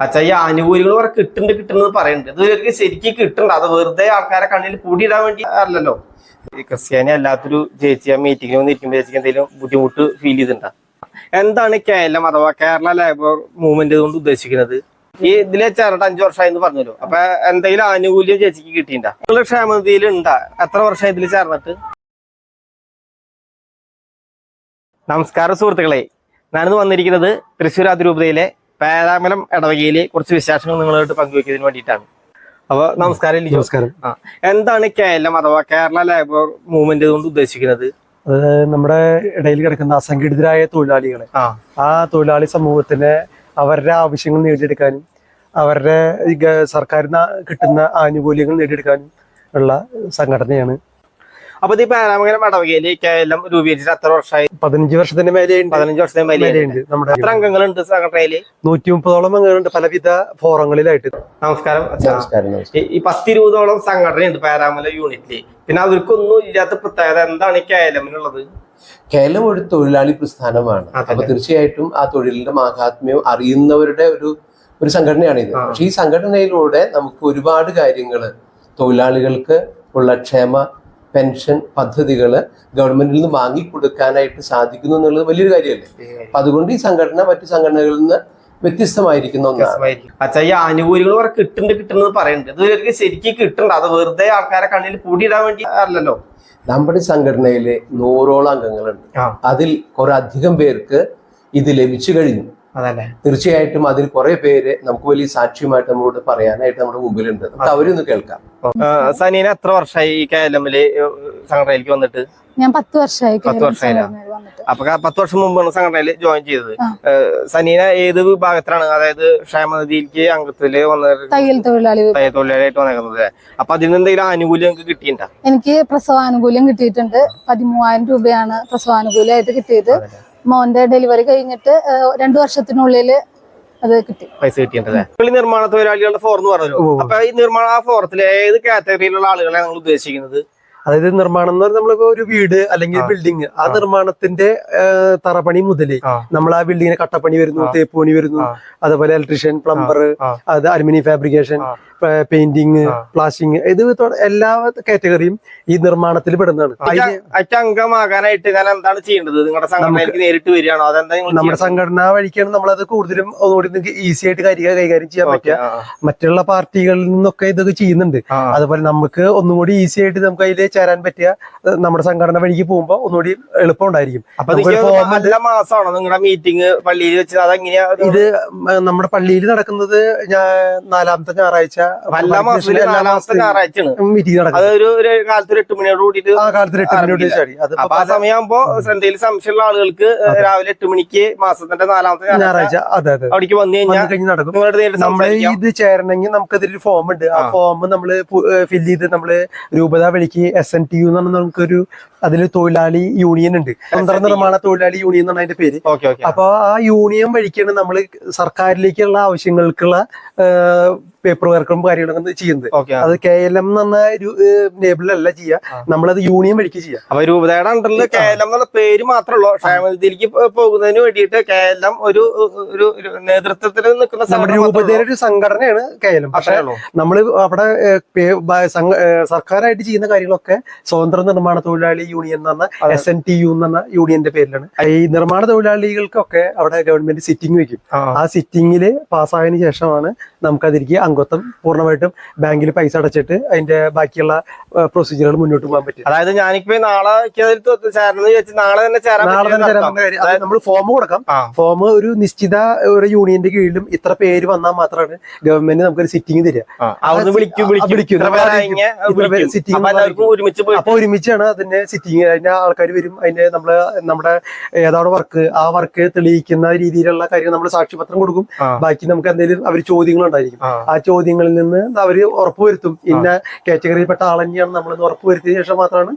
അച്ഛാ ഈ ആനുകൂല്യങ്ങൾ കുറെ കിട്ടുന്നുണ്ട് കിട്ടുന്നത് പറയുന്നുണ്ട്. ഇത് ശരിക്കും കിട്ടണ്ട അത് വെറുതെ ആൾക്കാരെ കണ്ണിൽ കൂടിയിടാൻ വേണ്ടി അല്ലല്ലോ. ഈ ക്രിസ്ത്യാനി അല്ലാത്തൊരു ചേച്ചി ആ മീറ്റിംഗിൽ വന്ന് ഇരിക്കുമ്പോൾ ചേച്ചിക്ക് എന്തെങ്കിലും ബുദ്ധിമുട്ട് ഫീൽ ചെയ്തിട്ടുണ്ടോ? എന്താണ് കേരളം അഥവാ കേരള ലേബർ മൂവ്മെന്റ് കൊണ്ട് ഉദ്ദേശിക്കുന്നത്? ഈ ഇതിലെ ചേർട്ട് അഞ്ചു വർഷമായി എന്ന് പറഞ്ഞല്ലോ. അപ്പൊ എന്തെങ്കിലും ആനുകൂല്യം ചേച്ചിക്ക് കിട്ടിയിട്ടുണ്ടോ? ക്ഷേമനിധിയിൽ ഉണ്ടാ. എത്ര വർഷമായി ഇതിൽ ചേർന്നിട്ട്? നമസ്കാരം സുഹൃത്തുക്കളെ. ഞാനിന്ന് വന്നിരിക്കുന്നത് തൃശ്ശൂർ അതിരൂപതയിലെ പേരാമലം ഇടവകയിലെ കുറച്ച് വിശേഷങ്ങൾ നിങ്ങളായിട്ട് പങ്കുവെക്കുന്നതിന് വേണ്ടിയിട്ടാണ്. അപ്പൊ നമസ്കാരം നമസ്കാരം. ആ. എന്താണ് കേരളം അഥവാ കേരള ലേബർ മൂവ്മെന്റ് കൊണ്ട് ഉദ്ദേശിക്കുന്നത്? നമ്മുടെ ഇടയിൽ കിടക്കുന്ന അസംഘടിതരായ തൊഴിലാളികളെ ആ. തൊഴിലാളി സമൂഹത്തിന് അവരുടെ ആവശ്യങ്ങൾ നേടിയെടുക്കാനും അവരുടെ സർക്കാരിന് കിട്ടുന്ന ആനുകൂല്യങ്ങൾ നേടിയെടുക്കാനും ഉള്ള സംഘടനയാണ് അപ്പൊ ഇത് ഈ പേരാമംഗലം ഇടവകയിൽ കേരളം രൂപീകരിച്ചിട്ട് എത്ര വർഷമായി? പതിനഞ്ച് വർഷത്തിന്റെ മേലെയുണ്ട്. പതിനഞ്ച് വർഷത്തിന്റെ മേലെയുണ്ട്. നമ്മുടെ എത്ര അംഗങ്ങളുണ്ട് സംഘടനയിൽ നൂറ്റി മുപ്പതോളം അംഗങ്ങളുണ്ട്. പലവിധ ഫോറങ്ങളിലായിട്ട്. നമസ്കാരം. അച്ഛാ. നമസ്കാരം ഈ- പത്തിരുപതോളം സംഘടനയുണ്ട് പേരാമല യൂണിറ്റിൽ. പിന്നെ അവർക്കൊന്നും ഇല്ലാത്ത പ്രത്യേകത എന്താണ് ഈ കേരളമിനുള്ളത്? കേരളം ഒരു തൊഴിലാളി പ്രസ്ഥാനമാണ്. അപ്പൊ തീർച്ചയായിട്ടും ആ തൊഴിലിന്റെ മാഹാത്മ്യം അറിയുന്നവരുടെ ഒരു ഒരു സംഘടനയാണ് ഇത്. പക്ഷെ ഈ സംഘടനയിലൂടെ നമുക്ക് ഒരുപാട് കാര്യങ്ങൾ തൊഴിലാളികൾക്ക് ഉള്ള ക്ഷേമ പെൻഷൻ പദ്ധതികൾ ഗവൺമെന്റിൽ നിന്ന് വാങ്ങിക്കൊടുക്കാനായിട്ട് സാധിക്കുന്നു എന്നുള്ളത് വലിയൊരു കാര്യമല്ലേ? അപ്പൊ അതുകൊണ്ട് ഈ സംഘടന മറ്റു സംഘടനകളിൽ നിന്ന് വ്യത്യസ്തമായിരിക്കുന്ന. അച്ഛാ ഈ ആനുകൂല്യങ്ങൾ വരെ കിട്ടുന്നുണ്ട് കിട്ടുന്നത് പറയുന്നുണ്ട്. ഇത് ശരിക്കും കിട്ടണ്ട. അത് വെറുതെ ആൾക്കാരെ കണ്ണിൽ കൂടിയിടാൻ വേണ്ടി അല്ലല്ലോ. നമ്മുടെ സംഘടനയിലെ നൂറോളം അംഗങ്ങളുണ്ട്. അതിൽ കുറെ അധികം പേർക്ക് ഇത് ലഭിച്ചു കഴിഞ്ഞു. അതല്ലേ? തീർച്ചയായിട്ടും അതിൽ കുറെ പേര് നമുക്ക് വലിയ സാക്ഷ്യമായിട്ട് നമ്മളോട് പറയാനായിട്ട് നമ്മുടെ മുമ്പിലുണ്ട്. നമുക്ക് അവരൊന്ന് കേൾക്കാം. സനീന എത്ര വർഷമായി ഈ കേരളമിൽ സംഘടനയിലേക്ക് വന്നിട്ട്? ഞാൻ പത്ത് വർഷമായി പത്ത് വർഷമായി വന്നിട്ട്. അപ്പൊ പത്ത് വർഷം മുമ്പാണ് സംഘടനയിൽ ജോയിൻ ചെയ്തത്. സനീന ഏത് വിഭാഗത്തിലാണ്? അതായത് ക്ഷേമനിധിയിലേക്ക് അംഗത്തിൽ വന്ന തയ്യൽ തൊഴിലാളി. തയ്യൽ തൊഴിലാളിയായിട്ട് വന്നേക്കുന്നത് അപ്പൊ അതിന് എന്തെങ്കിലും ആനുകൂല്യം കിട്ടിയിട്ടുണ്ടോ? എനിക്ക് പ്രസവാനുകൂല്യം കിട്ടിയിട്ടുണ്ട്. പതിമൂവായിരം രൂപയാണ് പ്രസവാനുകൂല്യമായിട്ട് കിട്ടിയത്. മോന്റെ ഡെലിവറി കഴിഞ്ഞിട്ട് രണ്ടു വർഷത്തിനുള്ളിൽ അത് കിട്ടി. പൈസ കിട്ടിയിട്ടല്ലേ നിർമ്മാണ തൊഴിലാളികളുടെ ഫോർ എന്ന് പറഞ്ഞല്ലോ. ഓ. അപ്പൊ ഈ നിർമ്മാണ ആ ഫോറത്തിൽ ഏത് കാറ്റഗറിയിലുള്ള ആളുകളെ നിങ്ങൾ ഉദ്ദേശിക്കുന്നത്? അതായത് നിർമ്മാണം എന്ന് പറഞ്ഞാൽ നമ്മളിപ്പോ ഒരു വീട് അല്ലെങ്കിൽ ബിൽഡിങ് ബിൽഡിംഗ് ആ. നിർമ്മാണത്തിന്റെ തറപ്പണി തറപണി മുതലേ നമ്മൾ ആ ബിൽഡിങ്ങിന് കട്ടപ്പണി വരുന്നു ആ. തേപ്പ് പണി വരുന്നു അതേപോലെ ഇലക്ട്രീഷ്യൻ പ്ലംബർ അത് അലുമിനിയം ഫാബ്രിക്കേഷൻ. പെയിന്റിങ് പ്ലാസ്റ്റിങ് ഇത് എല്ലാ കാറ്റഗറിയും ഈ നിർമ്മാണത്തിൽ പെടുന്നതാണ്. അംഗമാകാനായിട്ട് ഞാൻ എന്താണ് ചെയ്യേണ്ടത്? നിങ്ങളുടെ സംഘടനയിലേക്ക് നേരിട്ട് വരികയാണോ? അതെന്താ നമ്മുടെ സംഘടനാ വഴിക്കാണ് നമ്മളത് കൂടുതലും ഒന്നുകൂടി നിങ്ങൾക്ക് ഈസി ആയിട്ട് കാര്യങ്ങൾ കൈകാര്യം ചെയ്യാൻ പറ്റുക. മറ്റുള്ള പാർട്ടികളിൽ നിന്നൊക്കെ ഇതൊക്കെ ചെയ്യുന്നുണ്ട്. അതുപോലെ നമുക്ക് ഒന്നുകൂടി ഈസി ആയിട്ട് നമുക്ക് അതിൽ ചേരാൻ പറ്റിയ നമ്മുടെ സംഘടന വഴിക്ക് പോകുമ്പോൾ ഒന്നുകൂടി എളുപ്പം ഉണ്ടായിരിക്കും മാസമാണോ നിങ്ങളുടെ മീറ്റിംഗ് പള്ളിയിൽ വെച്ചത്? അതെങ്ങനെയാ? ഇത് നമ്മുടെ പള്ളിയിൽ നടക്കുന്നത് ഞാൻ നാലാമത്തെ ഞായറാഴ്ച എല്ലാ മാസത്തിലും എല്ലാ നാലാമത്തെ മാസത്തിലും ഞായറാഴ്ചയാണ്. മീറ്റിംഗ് നടക്കുന്നത് അതൊരു ഒരു എട്ട് മണിയോട് കൂടിയിട്ട് ആ കാലത്ത് എട്ട് മണിയോട് അത് അപ്പൊ ആ സമയമാകുമ്പോ എന്തെങ്കിലും സംശയമുള്ള ആളുകൾക്ക് രാവിലെ എട്ട് മണിക്ക് മാസത്തിന്റെ നാലാമത്തെ ഞായറാഴ്ച അതെ അതെ. അവിടേക്ക് വന്നു കഴിഞ്ഞാൽ നടക്കും. നമ്മൾ ഇത് ചേരണമെങ്കിൽ ഫോം ഉണ്ട്. ആ. ഫോം നമ്മൾ ഫില്ല് ചെയ്ത് നമ്മൾ രൂപത വിളിക്ക് എസ് എൻ ടി യു എന്ന് പറഞ്ഞ നമുക്കൊരു അതിൽ തൊഴിലാളി യൂണിയൻ ഉണ്ട്. നിർമ്മാണ തൊഴിലാളി യൂണിയൻ എന്നാണ് അതിന്റെ പേര്. അപ്പൊ ആ യൂണിയൻ വഴിക്കാണ് നമ്മൾ സർക്കാരിലേക്കുള്ള ആവശ്യങ്ങൾക്കുള്ള പേപ്പർ വർക്കും കാര്യങ്ങളും ചെയ്യുന്നത്. അത് കെ എൽ എം എന്ന ലേബിളല്ല ചെയ്യുക. നമ്മളത് യൂണിയൻ വഴിക്ക് ചെയ്യാം. അപ്പൊ രൂപതയുടെ അണ്ടറിൽ കേരളം എന്നുള്ള പേര് മാത്രമല്ലോ ക്ഷേമനിധിയിലേക്ക് പോ- പോകുന്നതിന് വേണ്ടിയിട്ട് ഒരു ഒരു ഒരു നേതൃത്വത്തിൽ നിൽക്കുന്ന രൂപതയുടെ ഒരു സംഘടനയാണ് കെ എൽ എം പക്ഷെ നമ്മൾ അവിടെ സർക്കാരായിട്ട് ചെയ്യുന്ന കാര്യങ്ങളൊക്കെ സ്വതന്ത്ര നിർമ്മാണ തൊഴിലാളി യൂണിയൻ എന്ന് പറഞ്ഞ എസ് എൻ ടി യു എന്ന് പറഞ്ഞ യൂണിയന്റെ പേരിലാണ്. ഈ നിർമ്മാണ തൊഴിലാളികൾക്കൊക്കെ അവിടെ ഗവൺമെന്റ് സിറ്റിംഗ് വെക്കും. ആ. സിറ്റിംഗിൽ പാസ്സായതിനു ശേഷമാണ് നമുക്കതിലേക്ക് അംഗത്വം പൂർണമായിട്ടും ബാങ്കിൽ പൈസ അടച്ചിട്ട് അതിന്റെ ബാക്കിയുള്ള പ്രൊസീജിയറുകൾ മുന്നോട്ട് പോകാൻ പറ്റും അതായത് ഞാനിപ്പോ നാളെ നാളെ തന്നെ ചേരാൻ നമ്മൾ ഫോം കൊടുക്കാം. ഫോം ഒരു നിശ്ചിത ഒരു യൂണിയന്റെ കീഴിലും ഇത്ര പേര് വന്നാൽ മാത്രമാണ് ഗവൺമെന്റ് നമുക്കൊരു സിറ്റിംഗ് തരിക. അപ്പൊ ഒരുമിച്ചാണ് അതിന്റെ സിറ്റിംഗ് അതിന്റെ ആൾക്കാർ വരും. അതിന്റെ നമ്മൾ നമ്മുടെ ഏതാണ് വർക്ക് ആ വർക്ക് തെളിയിക്കുന്ന രീതിയിലുള്ള കാര്യങ്ങൾ നമ്മൾ സാക്ഷ്യപത്രം കൊടുക്കും. ബാക്കി നമുക്ക് എന്തെങ്കിലും അവർ ചോദ്യങ്ങൾ ഉണ്ടായിരിക്കും ആ. ചോദ്യങ്ങളിൽ നിന്ന് അവർ ഉറപ്പുവരുത്തും ഇന്ന കാറ്റഗറിയിൽപ്പെട്ട ആൾ തന്നെയാണ് നമ്മളെന്ന് ഉറപ്പുവരുത്തിയ ശേഷം മാത്രമാണ്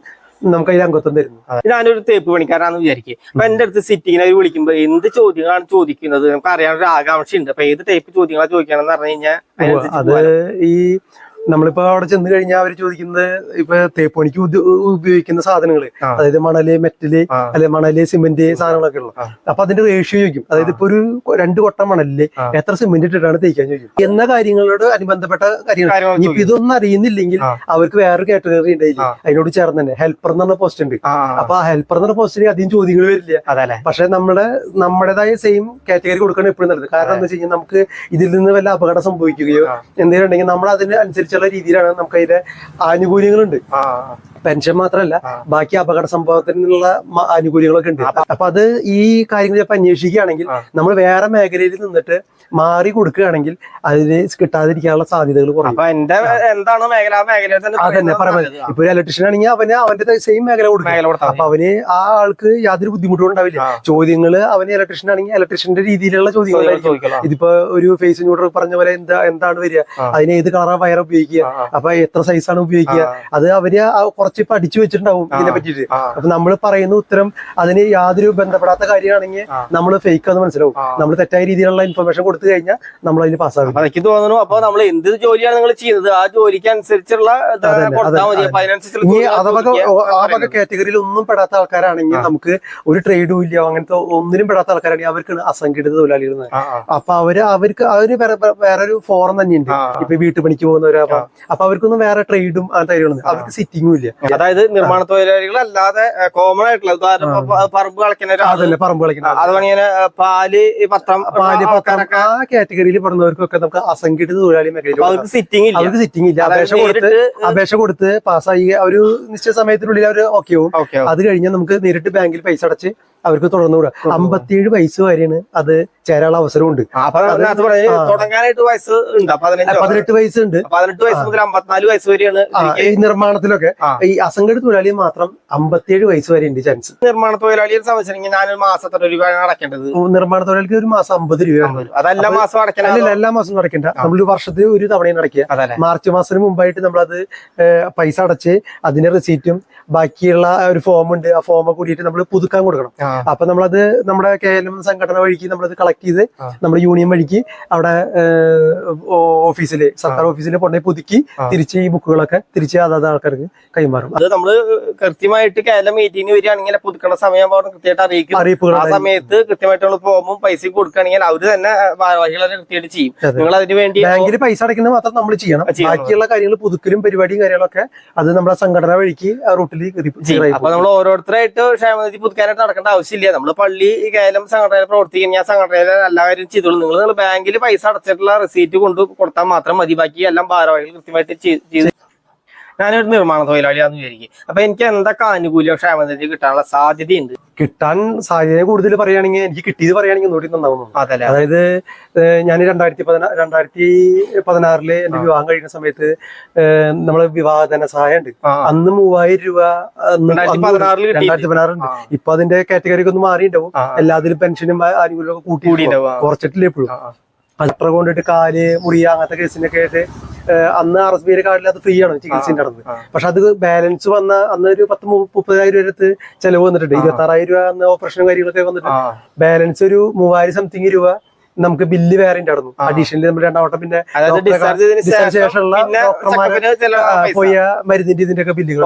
നമുക്ക് അതിൽ അംഗത്വം തരുന്നത്. ഞാനൊരു തേപ്പ് പണിക്കാരാണെന്ന് വിചാരിക്കും. അപ്പൊ എന്റെ അടുത്ത് സിറ്റിങ്ങിനെ വിളിക്കുമ്പോ എന്ത് ചോദ്യങ്ങളാണ് ചോദിക്കുന്നത്? നമുക്ക് അറിയാൻ ഒരു ആകാംക്ഷ ഉണ്ട് അപ്പൊ ഏത് ടൈപ്പ് ചോദ്യങ്ങളാണ് ചോദിക്കണം എന്ന് പറഞ്ഞു കഴിഞ്ഞാൽ അത് ഈ നമ്മളിപ്പോ അവിടെ ചെന്ന് കഴിഞ്ഞാൽ അവർ ചോദിക്കുന്നത് ഇപ്പൊ തേപ്പണിക്ക് ഉപയോഗിക്കുന്ന സാധനങ്ങൾ അതായത് മണൽ മെറ്റൽ. അല്ലെ മണൽ സിമെന്റ് സാധനങ്ങളൊക്കെ ഉള്ളു. അപ്പൊ അതിന്റെ റേഷ്യോ ചോദിക്കും. അതായത് ഇപ്പൊ ഒരു രണ്ട് കൊട്ട മണലിൽ എത്ര സിമെന്റ് ഇട്ടിട്ടാണ് തേക്കാൻ ചോദിക്കും. എന്ന കാര്യങ്ങളോട് അനുബന്ധപ്പെട്ട കാര്യങ്ങൾ ഇപ്പൊ ഇനിയിപ്പോ ഇതൊന്നും അറിയുന്നില്ലെങ്കിൽ അവർക്ക് വേറൊരു കാറ്റഗറി ഉണ്ടായില്ല അതിനോട് ചേർന്ന് തന്നെ ഹെൽപ്പർ എന്ന് പറഞ്ഞ പോസ്റ്റ് ഉണ്ട്. അപ്പൊ ആ ഹെൽപ്പർ എന്ന് പറഞ്ഞ പോസ്റ്റിന് അധികം ചോദ്യങ്ങൾ വരില്ല. പക്ഷെ നമ്മുടെ നമ്മുടേതായ സെയിം കാറ്റഗറി കൊടുക്കണം എപ്പോഴും നല്ലത്. കാരണം എന്താ വെച്ച് കഴിഞ്ഞാൽ നമുക്ക് ഇതിൽ നിന്ന് വല്ല അപകടം സംഭവിക്കുകയോ എന്തെങ്കിലും ഉണ്ടെങ്കിൽ നമ്മൾ അതിന് അനുസരിച്ചുള്ള രീതിയിലാണ് നമുക്ക് അതിന്റെ ആനുകൂല്യങ്ങളുണ്ട് പെൻഷൻ മാത്രമല്ല ബാക്കി അപകട സംഭവത്തിനുള്ള ആനുകൂല്യങ്ങളൊക്കെ ഉണ്ട്. അപ്പൊ അത് ഈ കാര്യങ്ങൾ ചിലപ്പോൾ അന്വേഷിക്കുകയാണെങ്കിൽ നമ്മൾ വേറെ മേഖലയിൽ നിന്നിട്ട് മാറി കൊടുക്കുകയാണെങ്കിൽ അതിന് കിട്ടാതിരിക്കാനുള്ള സാധ്യതകൾ കുറയും. എന്റെ എന്താണ് മേഖല? ആ മേഖലയിൽ തന്നെ അതന്നെ പറയുന്നത് ഇപ്പൊ ഇലക്ട്രീഷ്യൻ ആണെങ്കിൽ അവന് അവന്റെ സെയിം മേഖല കൊടുക്കും. അപ്പൊ അവന് ആ ആൾക്ക് യാതൊരു ബുദ്ധിമുട്ടും ഉണ്ടാവില്ല. ചോദ്യങ്ങൾ അവന് ഇലക്ട്രീഷ്യൻ ആണെങ്കിൽ ഇലക്ട്രീഷ്യന്റെ രീതിയിലുള്ള ചോദ്യങ്ങളായിരിക്കും. ചോദിക്കണം ഇതിപ്പോ ഒരു ഫേസ് ന്യൂട്രൽ പറഞ്ഞ പോലെ എന്താ എന്താണ് വരിക. അതിന് ഏത് കളറാ വയർ ഉപയോഗിക്കുക. അപ്പൊ എത്ര സൈസാണ് ഉപയോഗിക്കുക? അത് അവർ കുറച്ച് പഠിച്ചു വെച്ചിട്ടുണ്ടാവും ഇതിനെ പറ്റിയിട്ട്. അപ്പൊ നമ്മൾ പറയുന്ന ഉത്തരം അതിന് യാതൊരു ബന്ധപ്പെടാത്ത കാര്യമാണെങ്കിൽ. നമ്മൾ ഫേക്ക് ആണെന്ന് മനസ്സിലാവും. നമ്മൾ തെറ്റായ രീതിയിലുള്ള ഇൻഫർമേഷൻ കൊടുത്തു കഴിഞ്ഞാൽ നമ്മൾ അതിന് പാസ്സാകും എനിക്ക് തോന്നുന്നു അപ്പൊ നമ്മൾ എന്ത് ജോലിയാണ് നിങ്ങൾ ചെയ്യുന്നത്? ആ ജോലിക്ക് അനുസരിച്ചുള്ള അതൊക്കെ. കാറ്റഗറിയിൽ ഒന്നും പെടാത്ത ആൾക്കാരാണെങ്കിൽ. നമുക്ക് ഒരു ട്രേഡും ഇല്ല. അങ്ങനത്തെ ഒന്നിനും പെടാത്ത ആൾക്കാരാണെങ്കിൽ അവർക്ക് അസംഘടിത തൊഴിലാളികൾ. അപ്പൊ അവർ അവർക്ക് അവർ വേറെ വേറൊരു ഫോറം തന്നെയുണ്ട്. ഇപ്പൊ വീട്ടുപണിക്ക് പോകുന്നവരാ അപ്പൊ അവർക്കൊന്നും വേറെ ട്രേഡും അങ്ങനത്തെ കാര്യങ്ങളൊന്നും അവർക്ക് സിറ്റിങ്ങും ഇല്ല. അതായത് നിർമ്മാണ തൊഴിലാളികൾ അല്ലാതെ കോമൺ ആയിട്ടുള്ള ഉദാഹരണം പറമ്പ് കളിക്കുന്ന അതല്ലേ പറമ്പ് കളിക്കുന്ന അത് ഇങ്ങനെ പാൽ പത്രം പാൽ പത്രം ആ കാറ്റഗറിയിൽ പറഞ്ഞവർക്കൊക്കെ നമുക്ക് അസംഘടിത തൊഴിലാളി മേഖലയിൽ അവർക്ക് സിറ്റിംഗ് ഇല്ല. അവർക്ക് സിറ്റിംഗ് ഇല്ല. അപേക്ഷ കൊടുത്ത് അപേക്ഷ കൊടുത്ത് പാസ്സായി ഒരു നിശ്ചിത സമയത്തിനുള്ളിൽ അവർ ഓക്കെ ആവും അത് കഴിഞ്ഞാൽ നമുക്ക് നേരിട്ട് ബാങ്കിൽ പൈസ അടച്ച് അവർക്ക് തുടർന്നു വിടാം അമ്പത്തിയേഴ് വയസ്സ് വരെയാണ് അത് ചേരാനുള്ള അവസരമുണ്ട്. തുടങ്ങാനായിട്ട് വയസ്സ് ഉണ്ട് പതിനെട്ട് വയസ്സുണ്ട്. പതിനെട്ട് വയസ്സ് മുതൽ അമ്പത്തിനാല് വയസ്സ് വരെയാണ് ഈ നിർമ്മാണത്തിലൊക്കെ. ഈ അസംഘടിത തൊഴിലാളി മാത്രം അമ്പത്തിയേഴ് വയസ്സ് വരെ ഉണ്ട് ചാൻസ് നിർമ്മാണ തൊഴിലാളിയെ മാസത്തെ രൂപയാണ് അടക്കേണ്ടത്. നിർമ്മാണ തൊഴിലാളിക്ക് ഒരു മാസം അമ്പത് രൂപയാണ് അതെല്ലാ മാസം അടക്കണം അല്ല എല്ലാ മാസവും അടയ്ക്കണ്ട നമ്മൾ ഒരു വർഷത്തിൽ ഒരു തവണയും അടയ്ക്കുക. മാർച്ച് മാസത്തിന് മുമ്പായിട്ട് നമ്മളത് പൈസ അടച്ച് അതിന്റെ റെസീറ്റും ബാക്കിയുള്ള ഒരു ഫോം ഉണ്ട്. ആ ഫോമൊക്കെ കൂടിയിട്ട് നമ്മൾ പുതുക്കാൻ കൊടുക്കണം. അപ്പൊ നമ്മളത് നമ്മുടെ കെ എൽ എം സംഘടന വഴിക്ക് നമ്മളത് കളക്ട് ചെയ്ത് നമ്മുടെ യൂണിയൻ വഴിക്ക് അവിടെ ഓഫീസിൽ സർക്കാർ ഓഫീസിൽ കൊണ്ടുപോയി പുതുക്കി. തിരിച്ച് ഈ ബുക്കുകളൊക്കെ തിരിച്ച് അതാത് ആൾക്കാർക്ക് കൈമാറും. അത് നമ്മൾ കൃത്യമായിട്ട് കേരള മീറ്റിംഗ് വരികയാണെങ്കിൽ പുതുക്കണ സമയം കൃത്യമായിട്ട് അറിയിക്കും. അറിയിപ്പുകൾ ആ സമയത്ത് കൃത്യമായിട്ട് നമ്മൾ ഫോമും പൈസ കൊടുക്കുകയാണെങ്കിൽ അവർ തന്നെ ഭാരവാഹികളെ കൃത്യമായിട്ട് ചെയ്യും. നിങ്ങൾ അതിന് വേണ്ടി ബാങ്കിൽ പൈസ അടയ്ക്കുന്നത് മാത്രം നമ്മൾ ചെയ്യണം. ബാക്കിയുള്ള കാര്യങ്ങൾ പുതുക്കലും പരിപാടിയും കാര്യങ്ങളൊക്കെ അത് നമ്മുടെ സംഘടന വഴിക്ക് റൂട്ടിൽ അപ്പൊ നമ്മൾ ഓരോരുത്തരായിട്ട് ക്ഷേമനിധി പുതുക്കാനായിട്ട് നടക്കേണ്ട ആവശ്യമില്ല. നമ്മൾ പള്ളി കേരളം സംഘടനയിൽ പ്രവർത്തിക്കുന്ന ആ സംഘടനയിൽ എല്ലാ കാര്യം ചെയ്തോളൂ. നിങ്ങൾ നിങ്ങൾ ബാങ്കിൽ പൈസ അടച്ചിട്ടുള്ള റെസീറ്റ് കൊണ്ട് കൊടുത്താൽ മാത്രം മതി. ബാക്കി എല്ലാം ഭാരവാഹികൾ കൃത്യമായിട്ട് ചെയ്ത് ഞാനൊരു നിർമ്മാണ തൊഴിലാളിയാന്ന് വിചാരിക്കും. അപ്പൊ എനിക്ക് എന്തൊക്കെ ആനുകൂല്യം ക്ഷേമനിധി കിട്ടാനുള്ള സാധ്യതയുണ്ട്? കിട്ടാൻ സാധ്യത കൂടുതൽ പറയുകയാണെങ്കിൽ എനിക്ക് കിട്ടിയത് പറയുകയാണെങ്കിൽ ഒന്നുകൂടി നന്നാവുന്നു. അതല്ലേ? അതായത് ഞാൻ രണ്ടായിരത്തി പതിനാ രണ്ടായിരത്തി പതിനാറിൽ എന്റെ വിവാഹം കഴിക്കുന്ന സമയത്ത് നമ്മളെ വിവാഹ ധനസഹായം ഉണ്ട് അന്ന് മൂവായിരം രൂപ രണ്ടായിരത്തി പതിനാറുണ്ട്. ഇപ്പൊ അതിന്റെ കാറ്റഗറി ഒക്കെ ഒന്ന് മാറിയിട്ടുണ്ടാവും. എല്ലാത്തിലും പെൻഷനും ആനുകൂല്യം ഒക്കെ കൂട്ടി. കുറച്ചിട്ടില്ല എപ്പോഴും ആ. അത്ര കൊണ്ടിട്ട് കാൽ മുറിയ അങ്ങനത്തെ കേസിനൊക്കെ ആയിട്ട് അന്ന് ആർ എസ് ബി കാർഡിൽ അത് ഫ്രീ ആണ് ചികിത്സ അടുത്ത് പക്ഷെ അത് ബാലൻസ് വന്ന അന്ന് ഒരു പത്ത് മുപ്പതിനായിരം രൂപ അടുത്ത് ചെലവ് വന്നിട്ടുണ്ട്. ഇരുപത്തി ആറായിരം രൂപ അന്ന് ഓപ്പറേഷനും കാര്യങ്ങളൊക്കെ വന്നിട്ട് ബാലൻസ് ഒരു മൂവായിരം സംതിങ് രൂപ നമുക്ക് ബില്ല് വേറെ ആ. അഡീഷണലി നമ്മൾ രണ്ടാം വട്ടം പിന്നെ ശേഷമുള്ള ഡോക്ടർമാരെ. പോയ മരുന്നിന്റെ ഇതിന്റെ ഒക്കെ ബില്ലുകൾ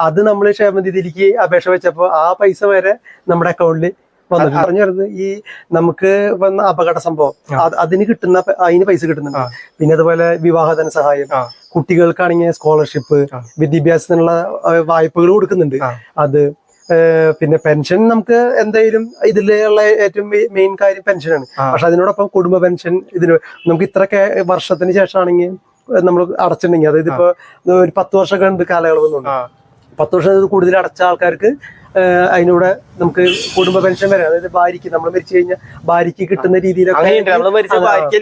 അത് നമ്മൾ ക്ഷേമനിധിയിലേക്ക് അപേക്ഷ വെച്ചപ്പോ ആ പൈസ വരെ നമ്മുടെ അക്കൗണ്ടിൽ പറഞ്ഞു വരുന്നത് ഈ നമുക്ക് വന്ന അപകട സംഭവം. അത് അതിന് കിട്ടുന്ന അതിന് പൈസ കിട്ടുന്നുണ്ട്. പിന്നെ അതുപോലെ വിവാഹധന സഹായം. കുട്ടികൾക്കാണെങ്കിൽ സ്കോളർഷിപ്പ് വിദ്യാഭ്യാസത്തിനുള്ള വായ്പകൾ കൊടുക്കുന്നുണ്ട്. അത് പിന്നെ പെൻഷൻ നമുക്ക് എന്തായാലും ഇതിലുള്ള ഏറ്റവും മെയിൻ കാര്യം പെൻഷനാണ്. പക്ഷെ അതിനോടൊപ്പം കുടുംബ പെൻഷൻ ഇതിന് നമുക്ക് ഇത്രയൊക്കെ വർഷത്തിന് ശേഷമാണെങ്കിൽ നമ്മൾ അടച്ചിട്ടുണ്ടെങ്കിൽ അതായത് ഇപ്പൊ ഒരു പത്ത് വർഷമൊക്കെ ഉണ്ട് കാലയളവ്. പത്ത് വർഷം കൂടുതൽ അടച്ച ആൾക്കാർക്ക് അതിനൂടെ നമുക്ക് കുടുംബ പെൻഷൻ വരെ അതായത് ഭാര്യയ്ക്ക് നമ്മൾ മരിച്ചു കഴിഞ്ഞാൽ ഭാര്യയ്ക്ക് കിട്ടുന്ന രീതിയിലൊക്കെ.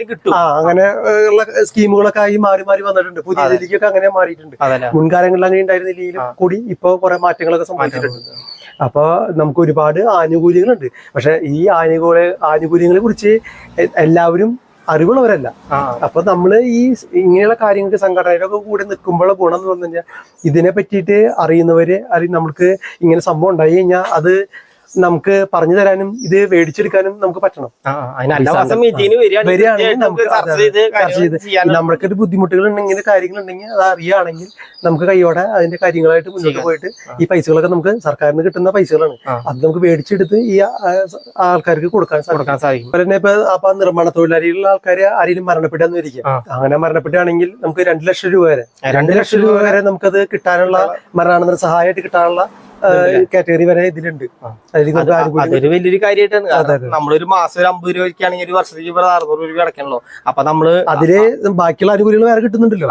കിട്ടും. അങ്ങനെ ഉള്ള സ്കീമുകളൊക്കെ ആയി മാറി മാറി വന്നിട്ടുണ്ട്. പുതിയ രീതിക്കൊക്കെ അങ്ങനെ മാറിയിട്ടുണ്ട്. മുൻകാലങ്ങളിൽ അങ്ങനെ ഉണ്ടായിരുന്ന രീതിയിൽ കൂടി ഇപ്പൊ കുറെ മാറ്റങ്ങളൊക്കെ സംഭവിച്ചിട്ടുണ്ട്. അപ്പൊ നമുക്ക് ഒരുപാട് ആനുകൂല്യങ്ങളുണ്ട്. പക്ഷെ ഈ ആനുകൂല്യ ആനുകൂല്യങ്ങളെ കുറിച്ച് എല്ലാവരും അറിവുള്ളവരല്ല. അപ്പൊ നമ്മൾ ഈ ഇങ്ങനെയുള്ള കാര്യങ്ങൾക്ക് സംഘടനയിലൊക്കെ കൂടെ നിൽക്കുമ്പോഴുള്ള ഗുണം എന്ന് പറഞ്ഞു കഴിഞ്ഞാൽ ഇതിനെ പറ്റിയിട്ട് അറിയുന്നവര് അല്ലെങ്കിൽ നമ്മൾക്ക് ഇങ്ങനെ സംഭവം ഉണ്ടായി കഴിഞ്ഞാൽ അത് നമുക്ക് പറഞ്ഞു തരാനും ഇത് മേടിച്ചെടുക്കാനും നമുക്ക് പറ്റണം. നമ്മൾക്ക് വരികയാണെങ്കിൽ നമുക്ക് ചർച്ച ചെയ്ത് നമ്മൾക്കൊരു ബുദ്ധിമുട്ടുകൾ ഉണ്ടെങ്കിൽ കാര്യങ്ങൾ ഉണ്ടെങ്കിൽ അത് അറിയുകയാണെങ്കിൽ നമുക്ക് കൈയോടെ അതിന്റെ കാര്യങ്ങളായിട്ട് മുന്നോട്ട് പോയിട്ട് ഈ പൈസകളൊക്കെ നമുക്ക് സർക്കാരിന് കിട്ടുന്ന പൈസകളാണ്. അത് നമുക്ക് മേടിച്ചെടുത്ത് ഈ ആൾക്കാർക്ക് കൊടുക്കാൻ കൊടുക്കാൻ സാധിക്കും. പിന്നെ ഇപ്പൊ അപ്പൊ നിർമ്മാണ തൊഴിലാളികളുള്ള ആൾക്കാർ ആരെങ്കിലും മരണപ്പെട്ടാന്ന് ഇരിക്കുക അങ്ങനെ മരണപ്പെട്ടാണെങ്കിൽ നമുക്ക് രണ്ട് ലക്ഷം രൂപ വരെ രണ്ട് ലക്ഷം രൂപ വരെ നമുക്കത് കിട്ടാനുള്ള മരണാനന്തര സഹായമായിട്ട് കിട്ടാനുള്ള കാറ്റഗറി വരെ ഇതിലുണ്ട്. അതൊരു വലിയൊരു കാര്യമായിട്ടാണ്. നമ്മളൊരു മാസം ഒരു അമ്പത് രൂപ ആണെങ്കിൽ ഒരു വർഷത്തേക്ക് ഇവിടെ അറുന്നൂറ് രൂപ അടക്കണല്ലോ അപ്പൊ നമ്മൾ അതിൽ ബാക്കിയുള്ള ആനുകൂല്യങ്ങൾ വേറെ കിട്ടുന്നുണ്ടല്ലോ.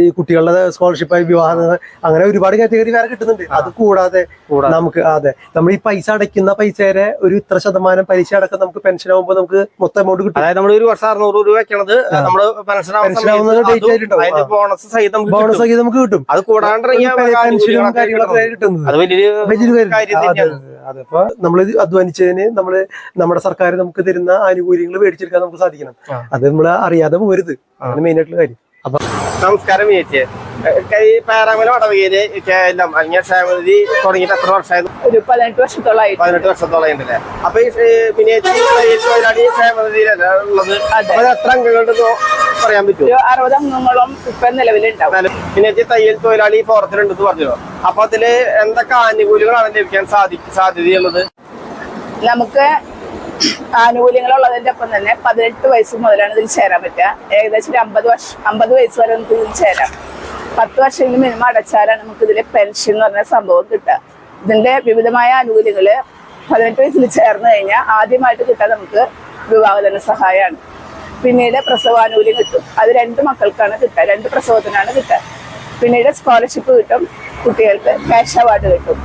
ഈ കുട്ടികളുടെ സ്കോളർഷിപ്പായി വിവാഹം അങ്ങനെ ഒരുപാട് കാറ്റഗറി വേറെ കിട്ടുന്നുണ്ട്. അത് കൂടാതെ നമുക്ക് അതെ. നമ്മൾ ഈ പൈസ അടയ്ക്കുന്ന പൈസയുടെ ഒരു ഇത്ര ശതമാനം പലിശ അടക്കം നമുക്ക് പെൻഷൻ ആകുമ്പോൾ നമുക്ക് മൊത്തം എമൗണ്ട് കിട്ടും. അതായത് നമ്മൾ ഒരു വർഷം അറുന്നൂറ് രൂപ വെക്കണത് നമ്മൾ പെൻഷൻ. ബോണസ് സഹിതം ബോണസ് സഹിതം നമുക്ക് കിട്ടും. അത് കൂടാണ്ട് അത് വലിയൊരു വലിയൊരു കാര്യം. കാര്യം അതെ, തന്നെയാണ്. അതെ, അതെ. അപ്പൊ നമ്മൾ അധ്വാനിച്ചതിന് നമ്മൾ നമ്മുടെ സർക്കാർ നമുക്ക് തരുന്ന ആനുകൂല്യങ്ങൾ മേടിച്ചെടുക്കാൻ നമുക്ക് സാധിക്കണം. അത് നമ്മൾ അറിയാതെ പോരുത്. അതാണ് മെയിൻ ആയിട്ടുള്ള കാര്യം. നമസ്കാരം ചേച്ചി. ഈ പാരാമല വടവകയിൽ കേരളം അല്ലെങ്കിൽ ക്ഷേമനിധി തുടങ്ങിയിട്ട് എത്ര വർഷമായിരുന്നു? ഒരു പതിനെട്ട് വർഷത്തോളമായി. പതിനെട്ട് വർഷത്തോളം ഉണ്ടല്ലേ? അപ്പൊ ഈ തൊഴിലാളി ഉള്ളത്? അത്. എത്ര അംഗങ്ങളുണ്ടെന്ന് പറയാൻ പറ്റുമോ? അറുപത് അംഗങ്ങളും ഇപ്പൊ നിലവിലുണ്ടാവും. പിന്നെ തയ്യൽ തൊഴിലാളി ഫോറത്തിലുണ്ടെന്ന് പറഞ്ഞു അപ്പൊ അതിൽ എന്തൊക്കെ ആനുകൂല്യങ്ങളാണ് ലഭിക്കാൻ സാധി സാധ്യതയുള്ളത്? നമുക്ക് ആനുകൂല്യങ്ങളുള്ളതിന്റെ ഒപ്പം തന്നെ പതിനെട്ട് വയസ്സ് മുതലാണ് ഇതിൽ ചേരാൻ പറ്റുക. ഏകദേശം ഒരു അമ്പത് വർഷം അമ്പത് വയസ്സ് വരെ നമുക്ക് ഇതിൽ ചേരാം. പത്ത് വർഷമെങ്കിലും മിനിമം അടച്ചാലാണ് നമുക്ക് ഇതിലെ പെൻഷൻ എന്ന് പറഞ്ഞ സംഭവം കിട്ടുക. ഇതിന്റെ വിവിധമായ ആനുകൂല്യങ്ങൾ പതിനെട്ട് വയസ്സിൽ ചേർന്ന് കഴിഞ്ഞാൽ ആദ്യമായിട്ട് കിട്ടാൻ നമുക്ക് വിവാഹധന സഹായമാണ്. പിന്നീട് പ്രസവാനുകൂല്യം കിട്ടും. അത് രണ്ട് മക്കൾക്കാണ് കിട്ടുക. രണ്ട് പ്രസവത്തിനാണ് കിട്ടുക. പിന്നീട് സ്കോളർഷിപ്പ് കിട്ടും. കുട്ടികൾക്ക് ക്യാഷ് അവാർഡ് കിട്ടും.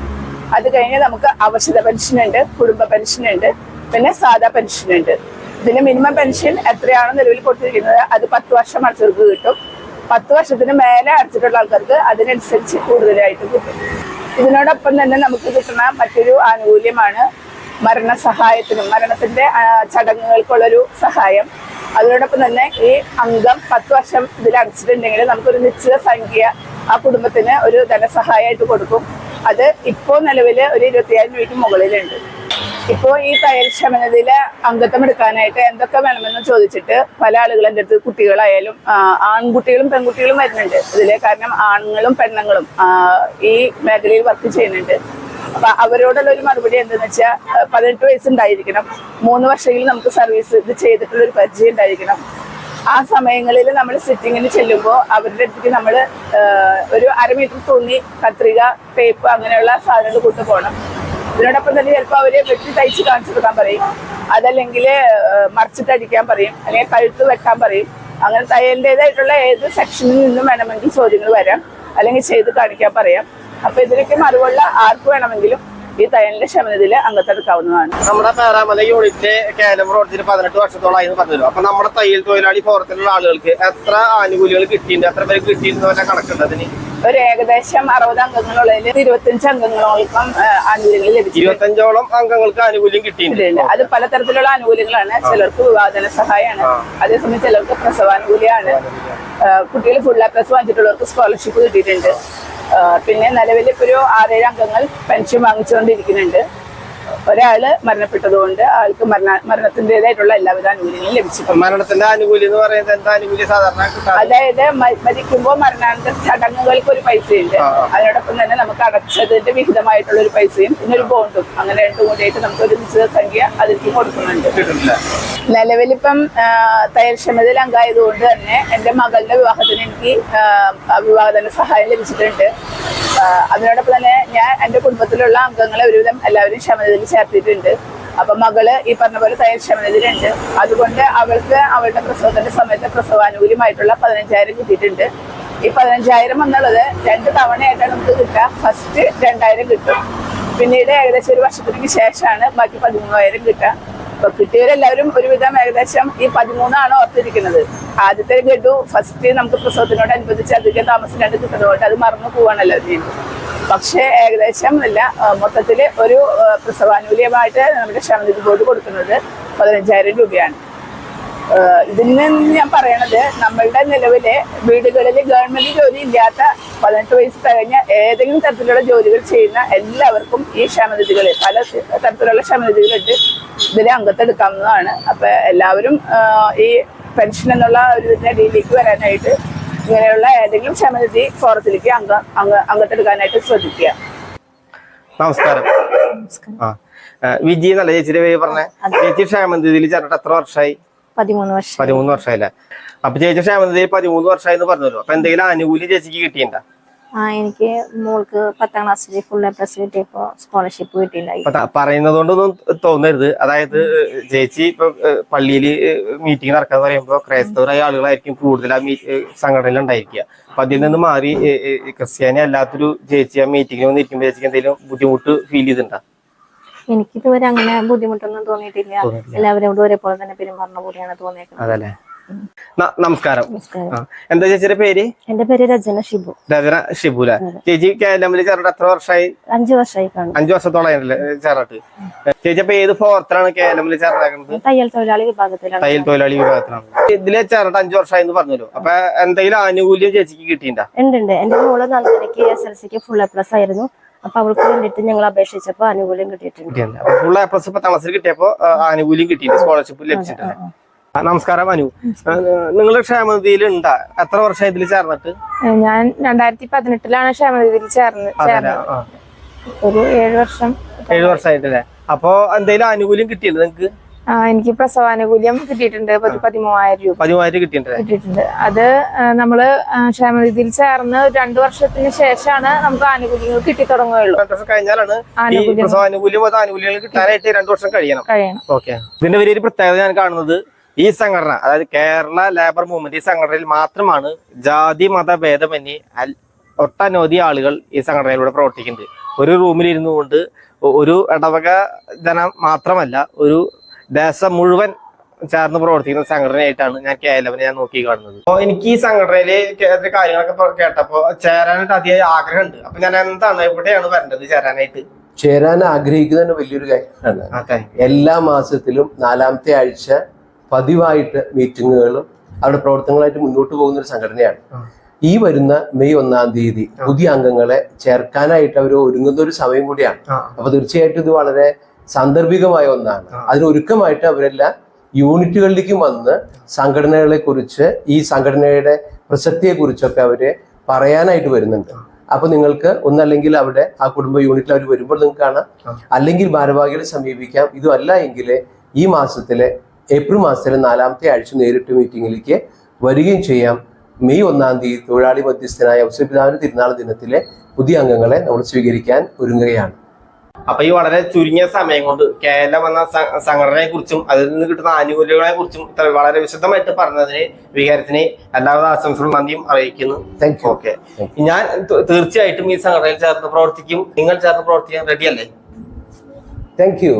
അത് കഴിഞ്ഞ് നമുക്ക് അവശത പെൻഷൻ ഉണ്ട് കുടുംബ പെൻഷൻ ഉണ്ട്. പിന്നെ സാധാ പെൻഷൻ ഉണ്ട്. ഇതിന് മിനിമം പെൻഷൻ എത്രയാണ് നിലവിൽ കൊടുത്തിരിക്കുന്നത് അത് പത്ത് വർഷം അടച്ചവർക്ക് കിട്ടും. പത്ത് വർഷത്തിന് മേലെ അടച്ചിട്ടുള്ള ആൾക്കാർക്ക് അതിനനുസരിച്ച് കൂടുതലായിട്ട് കിട്ടും. ഇതിനോടൊപ്പം തന്നെ നമുക്ക് കിട്ടുന്ന മറ്റൊരു ആനുകൂല്യമാണ് മരണസഹായത്തിനും മരണത്തിന്റെ ചടങ്ങുകൾക്കുള്ളൊരു സഹായം. അതിനോടൊപ്പം തന്നെ ഈ അംഗം പത്ത് വർഷം ഇതിൽ അടച്ചിട്ടുണ്ടെങ്കിൽ നമുക്കൊരു നിശ്ചിത സംഖ്യ ആ കുടുംബത്തിന് ഒരു ധനസഹായമായിട്ട് കൊടുക്കും. അത് ഇപ്പോൾ നിലവിൽ ഒരു ഇരുപത്തിയായിരം രൂപയ്ക്ക് മുകളിലുണ്ട്. ഇപ്പോൾ ഈ തയ്യൽ ക്ഷമനതയിലെ അംഗത്വം എടുക്കാനായിട്ട് എന്തൊക്കെ വേണമെന്ന് ചോദിച്ചിട്ട് പല ആളുകളും എന്റെ അടുത്ത് കുട്ടികളായാലും ആൺകുട്ടികളും പെൺകുട്ടികളും വരുന്നുണ്ട്. ഇതിലെ കാരണം ആണുങ്ങളും പെണ്ണുങ്ങളും ഈ മേഖലയിൽ വർക്ക് ചെയ്യുന്നുണ്ട്. അപ്പൊ അവരോടുള്ള ഒരു മറുപടി എന്തെന്ന് വെച്ചാൽ പതിനെട്ട് വയസ്സുണ്ടായിരിക്കണം. മൂന്ന് വർഷമെങ്കിലും നമുക്ക് സർവീസ് ഇത് ചെയ്തിട്ടുള്ള ഒരു പരിചയം ഉണ്ടായിരിക്കണം. ആ സമയങ്ങളിൽ നമ്മൾ സിറ്റിങ്ങിന് ചെല്ലുമ്പോൾ അവരുടെ അടുത്തേക്ക് നമ്മൾ ഒരു അരമീറ്റർ തുണി കത്രിക ടേപ്പ് അങ്ങനെയുള്ള സാധനങ്ങൾ കൊണ്ടു പോകണം ഇതിനോടൊപ്പം തന്നെ ചിലപ്പോൾ അവർ വെട്ടി തയ്ച്ച് കാണിച്ചു കൊടുക്കാൻ പറയും. അതല്ലെങ്കിൽ മറിച്ചിട്ട് അടിക്കാൻ പറയും. അല്ലെങ്കിൽ കഴുത്ത് വെക്കാൻ പറയും. അങ്ങനെ തയ്യലിന്റെതായിട്ടുള്ള ഏത് സെക്ഷനിൽ നിന്നും വേണമെങ്കിൽ ചോദ്യങ്ങൾ വരാം. അല്ലെങ്കിൽ ചെയ്ത് കാണിക്കാൻ പറയാം. അപ്പൊ ഇതിനൊക്കെ മറുപടി ആർക്ക് വേണമെങ്കിലും ഈ തയ്യലിന്റെ ക്ഷമതയിൽ അംഗത്തെടുക്കാവുന്നതാണ്. നമ്മുടെ പേരാമല യൂണിറ്റ് കേരളം പ്രവർത്തിച്ച് പതിനെട്ട് വർഷത്തോളമായി പറഞ്ഞല്ലോ അപ്പൊ നമ്മുടെ തയ്യൽ തൊഴിലാളി ഫോറത്തിലുള്ള ആളുകൾക്ക് എത്ര ആനുകൂല്യങ്ങൾ കിട്ടിയിട്ടുണ്ട്? എത്ര പേര് കിട്ടിയിട്ടുണ്ട് കണക്കുണ്ടതിന് കണക്കുണ്ട് അതിന്? ഒരു ഏകദേശം അറുപത് അംഗങ്ങളുള്ളതിൽ ഇരുപത്തിയഞ്ച് അംഗങ്ങളോളം ആനുകൂല്യങ്ങൾ ലഭിച്ചു ഇരുപത്തഞ്ചോളം അംഗങ്ങൾക്ക് ആനുകൂല്യം കിട്ടിയിട്ടുണ്ട്. അത് പലതരത്തിലുള്ള ആനുകൂല്യങ്ങളാണ്. ചിലർക്ക് വിവാഹന സഹായമാണ്. അതേസമയം ചിലർക്ക് പ്രസവാനുകൂല്യമാണ്. കുട്ടികൾ ഫുൾ എ പ്ലസ് വാങ്ങിച്ചിട്ടുള്ളവർക്ക് സ്കോളർഷിപ്പ് കിട്ടിയിട്ടുണ്ട്. പിന്നെ നിലവിൽ ഇപ്പോൾ ഒരു ആറേഴ് അംഗങ്ങൾ പെൻഷൻ വാങ്ങിച്ചുകൊണ്ടിരിക്കുന്നുണ്ട്. ഒരാൾ മരണപ്പെട്ടതുകൊണ്ട് ആൾക്ക് മരണ മരണത്തിന്റെതായിട്ടുള്ള എല്ലാവിധ ആനുകൂല്യങ്ങളും ലഭിച്ചിട്ടുണ്ട്. മരണത്തിന്റെ ആനുകൂല്യം എന്ന് പറയുന്നത് എന്താ? ആനുകൂല്യം സാധാരണ കിട്ടാറ്. അതായത് മ- മരിക്കുമ്പോൾ മരണാനന്തര ചടങ്ങുകൾക്ക് ഒരു പൈസയുണ്ട്. ആ. അതിനോടൊപ്പം തന്നെ നമുക്ക് അടച്ചതിന്റെ വിഹിതമായിട്ടുള്ള ഒരു പൈസയും പിന്നെ ഒരു ബോണ്ടും അങ്ങനെ രണ്ടും കൂടിയായിട്ട് നമുക്ക് ഒരു നിശ്ചിത സംഖ്യ അതിലേക്ക് കൊടുക്കുന്നുണ്ട്. കിട്ടുന്നില്ല. നിലവിലിപ്പം ആ, അംഗമായതുകൊണ്ട് തന്നെ എന്റെ മകളുടെ വിവാഹത്തിന് എനിക്ക് ആ, വിവാഹത്തിന് സഹായം ലഭിച്ചിട്ടുണ്ട്. ആ, അതിനോടൊപ്പം തന്നെ ഞാൻ എന്റെ കുടുംബത്തിലുള്ള അംഗങ്ങളെ ഒരുവിധം എല്ലാവരും ക്ഷമതയിൽ ചേർത്തിട്ടുണ്ട്. അപ്പൊ മകൾ ഈ പറഞ്ഞ പോലെ തയ്യൽ ക്ഷമതയിലുണ്ട്. അതുകൊണ്ട് അവൾക്ക് അവളുടെ പ്രസവത്തിന്റെ സമയത്ത് പ്രസവാനുകൂല്യമായിട്ടുള്ള പതിനഞ്ചായിരം കിട്ടിയിട്ടുണ്ട്. ഈ പതിനഞ്ചായിരം എന്നുള്ളത് രണ്ട് തവണയായിട്ടാണ് നമുക്ക് കിട്ടുക. ഫസ്റ്റ് രണ്ടായിരം കിട്ടും. പിന്നീട് ഏകദേശം ഒരു വർഷത്തിന് ശേഷമാണ് ബാക്കി പതിമൂവായിരം കിട്ടുക. അപ്പൊ കിട്ടിയവരെല്ലാവരും ഒരുവിധം ഏകദേശം ഈ പതിമൂന്നാണ് ഓർത്തിരിക്കുന്നത്. ആദ്യത്തെ ഗഡു ഫസ്റ്റ് നമുക്ക് പ്രസവത്തിനോട് അനുബന്ധിച്ച് അധികം താമസിക്കാണ്ട് കിട്ടുന്നതുകൊണ്ട് അത് മറന്നു പോവാണല്ലോ പക്ഷേ ഏകദേശം ഇല്ല മൊത്തത്തിൽ ഒരു പ്രസവാനുകൂല്യമായിട്ട് നമ്മുടെ ക്ഷമനിധി ബോർഡ് കൊടുക്കുന്നത് പതിനഞ്ചായിരം രൂപയാണ്. നിന്ന് ഞാൻ പറയണത് നമ്മളുടെ നിലവിലെ വീടുകളിൽ ഗവൺമെന്റ് ജോലി ഇല്ലാത്ത പതിനെട്ട് വയസ്സ് കഴിഞ്ഞ ഏതെങ്കിലും തരത്തിലുള്ള ജോലികൾ ചെയ്യുന്ന എല്ലാവർക്കും ഈ ക്ഷമനിധികൾ പല തരത്തിലുള്ള ക്ഷമനിധികളുണ്ട്. ഇതിൽ അംഗത്തെടുക്കാവുന്നതാണ്. അപ്പൊ എല്ലാവരും ഈ പെൻഷൻ എന്നുള്ള ഒരു അടിയിലേക്ക് വരാനായിട്ട് ഇങ്ങനെയുള്ള ഏതെങ്കിലും ക്ഷമനിധി ഫോറത്തിലേക്ക് അംഗ അംഗ അംഗത്തെടുക്കാനായിട്ട് ശ്രദ്ധിക്കുക. നമസ്കാരം. വിജി എന്നല്ല ചേച്ചി പേര് പറഞ്ഞ. ചേച്ചി ക്ഷേമനിധിയിൽ ചേർന്നിട്ട് എത്ര വർഷമായി? പതിമൂന്ന് വർഷം. പതിമൂന്ന് വർഷമല്ലേ അപ്പൊ ചേച്ചി ക്ഷേമനിധി പതിമൂന്ന് വർഷമായി പറഞ്ഞല്ലോ. അപ്പൊ എന്തെങ്കിലും ആനുകൂല്യം ചേച്ചിക്ക് കിട്ടിയിട്ടുണ്ടോ? ആ എനിക്ക് മോൾക്ക് പത്താം ക്ലാസ്സിൽ ഫുൾ എ പ്ലസ് കിട്ടിയപ്പോ സ്കോളർഷിപ്പ് ത- പറയുന്നത് കൊണ്ടൊന്നും തോന്നരുത്. അതായത് ചേച്ചി ഇപ്പൊ പള്ളിയിൽ മീറ്റിംഗ് നടക്കാന്ന് പറയുമ്പോൾ ക്രൈസ്തവരായ ആളുകളായിരിക്കും കൂടുതൽ ആ സംഘടനയിൽ ഉണ്ടായിരിക്കുക. അപ്പൊ അതിൽ നിന്ന് മാറി ക്രിസ്ത്യാനി അല്ലാത്തൊരു ചേച്ചി ആ മീറ്റിംഗിൽ വന്നിരിക്കുമ്പോൾ ചേച്ചിക്ക് എന്തെങ്കിലും ബുദ്ധിമുട്ട് ഫീൽ ചെയ്തിട്ടുണ്ടോ? എനിക്ക് ഇതുവരെ അങ്ങനെ ബുദ്ധിമുട്ടൊന്നും തോന്നിയിട്ടില്ല. എല്ലാവരും എല്ലാവരോടും ഒരേപോലെ തന്നെ പെരുമാറുന്ന പോലെയാണ് തോന്നിയേക്കുന്നത്. നമസ്കാരം. എന്താ ചേച്ചിയുടെ പേര്? എന്റെ പേര് രചന ഷിബു. രചന അല്ലെ ചേച്ചി കേരളത്തിൽ ചേർന്നിട്ട് എത്ര വർഷമായി അഞ്ചു വർഷമായി അഞ്ചു വർഷത്തോളം ചേർന്നിട്ട്? ചേച്ചി അപ്പൊ ഏത് ഫോർത്തിലാണ് കേരളത്തിൽ ചേർന്നേക്കുന്നത് തയ്യൽ തൊഴിലാളി വിഭാഗത്തിലാണ്. തയ്യൽ തൊഴിലാളി വിഭാഗത്തിലാണ്. ഇതിലെ ചേർന്നിട്ട് അഞ്ചു വർഷമായി എന്ന് പറഞ്ഞല്ലോ അപ്പൊ എന്തെങ്കിലും ആനുകൂല്യം ചേച്ചിക്ക് കിട്ടിയിട്ടുണ്ടോ? ഉണ്ട് എന്റെ മോൾ നന്ദനയ്ക്ക് എസ് എൽ സിക്ക് ഫുൾ എ പ്ലസ് ആയിരുന്നു. അപ്പൊ അവൾക്ക് വേണ്ടിയിട്ട് ഞങ്ങൾ അപേക്ഷിച്ചപ്പോ ആനുകൂല്യം കിട്ടിയിട്ടുണ്ട്. ഫുൾ എ പ്ലസ് പത്താം ക്ലാസ്സിൽ കിട്ടിയപ്പോ ആനുകൂല്യം കിട്ടിയിട്ടുണ്ട് സ്കോളർഷിപ്പ് ലഭിച്ചിട്ടുണ്ട്. നമസ്കാരം അനു. നിങ്ങൾ ക്ഷേമനിധിയിൽ ഉണ്ടാ? എത്ര വർഷം ഇതിൽ ചേർന്നിട്ട്? ഞാൻ രണ്ടായിരത്തി പതിനെട്ടിലാണ് ക്ഷേമനിധിയിൽ ചേർന്ന് ഒരു ഏഴ് വർഷം. ഏഴു വർഷമായിട്ടല്ലേ? അപ്പൊ എന്തെങ്കിലും ആനുകൂല്യം കിട്ടിയില്ല നിങ്ങക്ക്? എനിക്ക് പ്രസവാനുകൂല്യം കിട്ടിയിട്ടുണ്ട് പതി- പതിമൂവായിരം രൂപ. പതിമൂവായിരം കിട്ടിയിട്ടുണ്ട് അത് നമ്മൾ ക്ഷേമനിധിയിൽ ചേർന്ന് രണ്ടു വർഷത്തിന് ശേഷമാണ് നമുക്ക് ആനുകൂല്യങ്ങൾ കിട്ടി തുടങ്ങുകയുള്ളൂ രണ്ട് കഴിഞ്ഞാലാണ് ഈ ആനുകൂല്യം. പ്രസവാനുകൂല്യം ആനുകൂല്യങ്ങൾ കിട്ടാനായിട്ട് രണ്ടു വർഷം കഴിയണം. കഴിയണം. ഓക്കെ. ഇതിന്റെ വലിയൊരു പ്രത്യേകത ഞാൻ കാണുന്നത് ഈ സംഘടന അതായത് കേരള ലേബർ മൂവ്മെന്റ് ഈ സംഘടനയിൽ മാത്രമാണ് ജാതി മത ഭേദമന്യേ ഒട്ടനവധി ആളുകൾ ഈ സംഘടനയിലൂടെ പ്രവർത്തിക്കുന്നുണ്ട്. ഒരു റൂമിൽ ഇരുന്നുകൊണ്ട് ഒരു ഇടവക ജനം മാത്രമല്ല ഒരു ദേശം മുഴുവൻ ചേർന്ന് പ്രവർത്തിക്കുന്ന സംഘടനയായിട്ടാണ് ഞാൻ കേരളവിനെ ഞാൻ നോക്കി കാണുന്നത്. അപ്പൊ എനിക്ക് ഈ സംഘടനയിൽ കാര്യങ്ങളൊക്കെ ഇപ്പൊ കേട്ടപ്പോ ചേരാനായിട്ട് അതിയായ ആഗ്രഹമുണ്ട്. അപ്പൊ ഞാൻ എന്താണ് എവിടെയാണ് വരേണ്ടത് ചേരാനായിട്ട്? ചേരാൻ ആഗ്രഹിക്കുന്നതിന് വലിയൊരു കാര്യമാണ്. എല്ലാ മാസത്തിലും നാലാമത്തെ ആഴ്ച പതിവായിട്ട് മീറ്റിങ്ങുകളും അവരുടെ പ്രവർത്തനങ്ങളായിട്ട് മുന്നോട്ട് പോകുന്ന ഒരു സംഘടനയാണ്. ഈ വരുന്ന മെയ് ഒന്നാം തീയതി പുതിയ അംഗങ്ങളെ ചേർക്കാനായിട്ട് അവർ ഒരുങ്ങുന്ന ഒരു സമയം കൂടിയാണ്. അപ്പൊ തീർച്ചയായിട്ടും ഇത് വളരെ സാന്ദർഭികമായ ഒന്നാണ്. അതിനൊരുക്കമായിട്ട് അവരെല്ലാം യൂണിറ്റുകളിലേക്ക് വന്ന് സംഘടനകളെ കുറിച്ച് ഈ സംഘടനയുടെ പ്രസക്തിയെ കുറിച്ചൊക്കെ അവർ പറയാനായിട്ട് വരുന്നുണ്ട്. അപ്പൊ നിങ്ങൾക്ക് ഒന്നല്ലെങ്കിൽ അവിടെ ആ കുടുംബ യൂണിറ്റിൽ അവർ വരുമ്പോൾ നിങ്ങൾക്ക് കാണാം. അല്ലെങ്കിൽ ഭാരവാഹികളെ സമീപിക്കാം. ഇതുമല്ല എങ്കിൽ ഈ മാസത്തിലെ ഏപ്രിൽ മാസത്തിലെ നാലാമത്തെ ആഴ്ച നേരിട്ട് മീറ്റിംഗിലേക്ക് വരികയും ചെയ്യാം. മെയ് ഒന്നാം തീയതി തൊഴിലാളി മധ്യസ്ഥനായ അവസരപിതാവിന്റെ തിരുനാൾ ദിനത്തിലെ പുതിയ അംഗങ്ങളെ നമ്മൾ സ്വീകരിക്കാൻ ഒരുങ്ങുകയാണ്. അപ്പൊ ഈ വളരെ ചുരുങ്ങിയ സമയം കൊണ്ട് കേരളം എന്ന സംഘടനയെ കുറിച്ചും അതിൽ നിന്ന് കിട്ടുന്ന ആനുകൂല്യങ്ങളെ കുറിച്ചും വളരെ വിശദമായിട്ട് പറഞ്ഞതിന് വികാരത്തിന് എല്ലാവിധ ആശംസകളും നന്ദിയും അറിയിക്കുന്നു. താങ്ക് യു ഓക്കെ ഞാൻ തീർച്ചയായിട്ടും ഈ സംഘടനയിൽ ചേർന്ന് പ്രവർത്തിക്കും. നിങ്ങൾ ചേർന്ന് പ്രവർത്തിക്കാൻ റെഡിയല്ലേ താങ്ക് യു